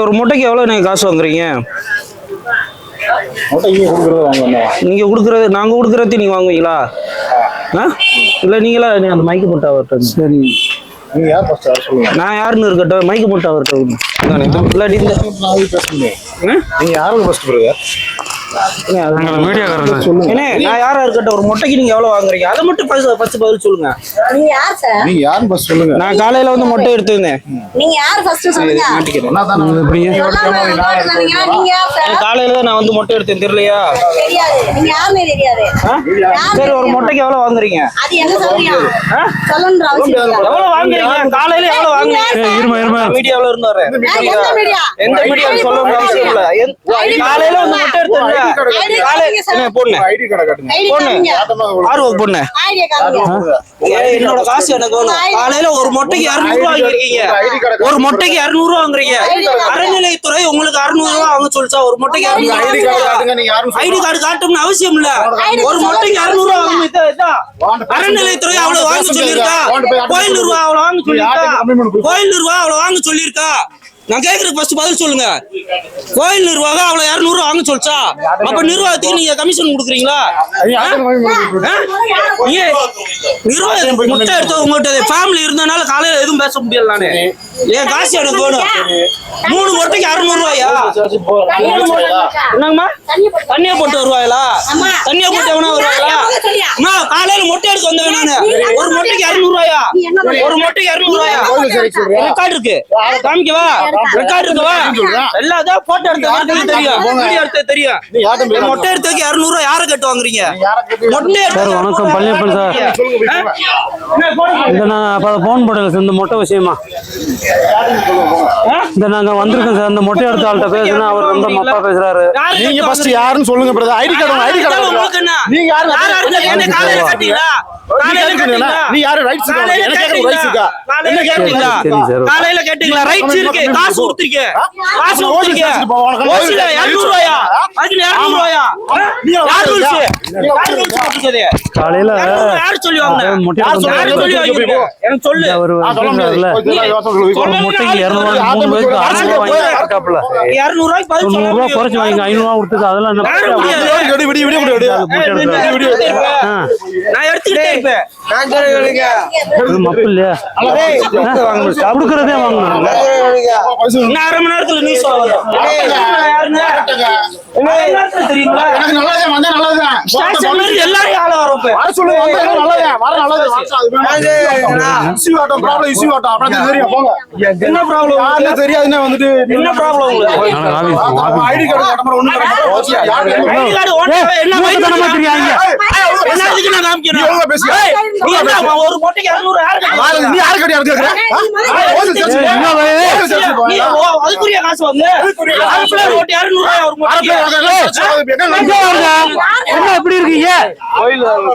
ஒரு முட்டைக்கு எவ்வளோ நீங்கள் காசு வாங்குறீங்க? நீங்க கொடுக்குறது நாங்க கொடுக்குறது நீங்க வாங்குவீங்களா? ஆ? இல்ல நீங்களா? நீ அந்த மைக்கு போட்டு அவர்கிட்ட சரி. நீங்க யார் ஃபர்ஸ்ட் யார் சொல்லுங்க? நான் யாருன்னு இருக்கட்டும் மைக்கு போட்டு அவர்கிட்ட இல்லாட்டி இந்த? நீங்க ஃபர்ஸ்ட் நான் யாரா இருக்கட்டும் ஒரு முட்டைக்கு நீங்க எவ்வளவு வாங்குறீங்க? அதை மட்டும் ஃபர்ஸ்ட் பதில் சொல்லுங்க. நீங்க யார் சார் நீங்க யாரும் ஃபர்ஸ்ட் சொல்லுங்க. நான் காலையில வந்து முட்டை எடுத்திருந்தேன். நீங்க யார் ஃபர்ஸ்ட் சொல்லுங்க? தான் காலையில நான் வந்து முட்டை எடுத்தேன் தெரியலையா? தெரியாது. நீங்க யாருமே தெரியாது. ஆ? சரி ஒரு முட்டைக்கு எவ்வளவு வாங்குறீங்க? அது எங்க சொல்றீங்க ஆ? சொல்லணுன்ற அவசியம் இல்ல எவ்வளவு வாங்குறீங்க? காலையில எவ்வளவு வாங்குறீங்க? இருமா இருமா. மீடியாவுல இருந்து வரேன் எந்த மீடியா சொல்லணும் அவசியம் இல்ல காலையில வந்து முட்டை எடுத்தேன் காலையில பொண்ணு என்னோட காசு எனக்கு வேணும். காலையில ஒரு முட்டைக்கு இருநூறு ரூபா வாங்கிருக்கீங்க ஒரு முட்டைக்கு இருநூறு ரூபா வாங்குறீங்க. அறநிலையத்துறை உங்களுக்கு அறுநூறு ரூபா வாங்க சொல்லிச்சா? ஒரு முட்டைக்கு ஐடி கார்டு அறுநூறு காட்டுங்க. நீங்க யாரும் ஐடி கார்டு காட்டணும்னு அவசியம் இல்ல. ஒரு முட்டைக்கு ரூபா வாங்க. அறநிலையத்துறை அவ்வளவு வாங்க சொல்லியிருக்கா? கோயில் நிர்வாகம் அவ்வளவு வாங்க சொல்லியிருக்கா? கோயில் நிர்வாகம் அவ்வளவு வாங்க சொல்லியிருக்கா? நான் கேக்குறதுக்கு ஃபர்ஸ்ட் பதில் சொல்லுங்க. கோயில் நிர்வாகம் அவ்வளவு இருநூறு ரூபா வாங்க சொல்லிச்சா? அப்ப நிர்வாகத்துக்கு நீங்க கமிஷன் கொடுக்குறீங்களா? ஆ? ஏன் நிர்வாகம் முட்டை எடுத்து உங்கள்கிட்ட ஃபேமிலி இருந்தனால காலையில எதுவும் பேச முடியல நானு என் காசு எனக்கு வேணும். மூணு முட்டைக்கு அறுநூறு ரூபாயா என்னங்கம்மா? தண்ணியா போட்டு வருவாங்களா ஆமா. தண்ணியா போட்டு எவனா வருவாங்களா காலையில முட்டை எடுக்க வந்தவன் நானு. ஒரு முட்டைக்கு இருநூறு ரூபாயா ஒரு முட்டைக்கு இருநூறு ரூபாயா ரெக்கார்டு இருக்கு. காமிக்கவா ரெக்கார்டு இருக்குவா எல்லாம் தான் போட்டோ எடுத்த தெரியும். வீடியோ எடுத்த தெரியும். மொட்டை எடுத்ததுக்கு இருநூறு ரூபாய் யாரை கட்டு வாங்குறீங்க? மொட்டை சார் வணக்கம் பழனியப்பன் சார். இந்த நான் அப்போ ஃபோன் போடல சார் இந்த மொட்டை விஷயமா. இந்த நாங்க வந்திருக்கோம் சார் இந்த மொட்டை எடுத்த ஆள்கிட்ட பேசுனா அவர் ரொம்ப மப்பா பேசுறாரு. நீங்க ஃபர்ஸ்ட் யாருன்னு சொல்லுங்க brother ID card ID card நீங்க யாரு யாரா இருந்தா என்ன காலையில கட்டிங்களா காலையில கட்டிங்களா நீ யாரு ரைட்ஸ் இருக்கா? காலையில எனக்கு கேக்குற ரைட்ஸ் இருக்கா? காலையில கேட்டீங்களா. காலையில கேட்டீங்களா? ரைட்ஸ் இருக்கு. காசு காசு ஓசில ஓசி 200 ரூபாயா அதுல 200 ரூபாயா நீ யார் எவ்வளவு ரூல்ஸ்? நீ எவ்வளவு யார் ரூல்ஸ் போட்டுச்சது காலையில யார் சொல்லி? வாங்க அவன் மொட்டை யார் எடுத்து சொல்றாங்க? யார் சொல்லி வாங்கிருக்க எனக்கு சொல்லு. அவர் நான் சொல்ல பேசுறாருல முடியாது. ஒரு மொட்டைக்கு இரநூறுவா மூணு பேருக்கு அறுநூறு வாங்கி இருக்காப்புல. 200 ரூபாய்க்கு பதில் சொல்ல தொண்ணூறு ரூபா குறைச்சு வாங்கி ஐநூறு ரூபா கொடுத்தது அதெல்லாம் என்ன. விடி விடி விடி விடி நான் எடுத்துக்கிட்டே கொடுக்கறதே வாங்கணும். இன்னும் அரை மணி நேரத்துல போங்க. என்ன ப்ராப்ளம் தெரியாதுன்னு வந்துட்டு என்ன ப்ராப்ளம் ஐடி கார்டு ஒண்ணு என்ன? தெரியாங்க என்ன இதுக்கு ஒரு மொட்டைக்கு 200 யாரு கட்டுவாங்க? நீ யாரு கட்டி அதுக்குரிய காசு வாங்கு. அதுக்குள்ள ஓட்டு 200 ரூபாய் ஒரு மொட்டைக்கு. என்ன இப்படி இருக்கீங்க?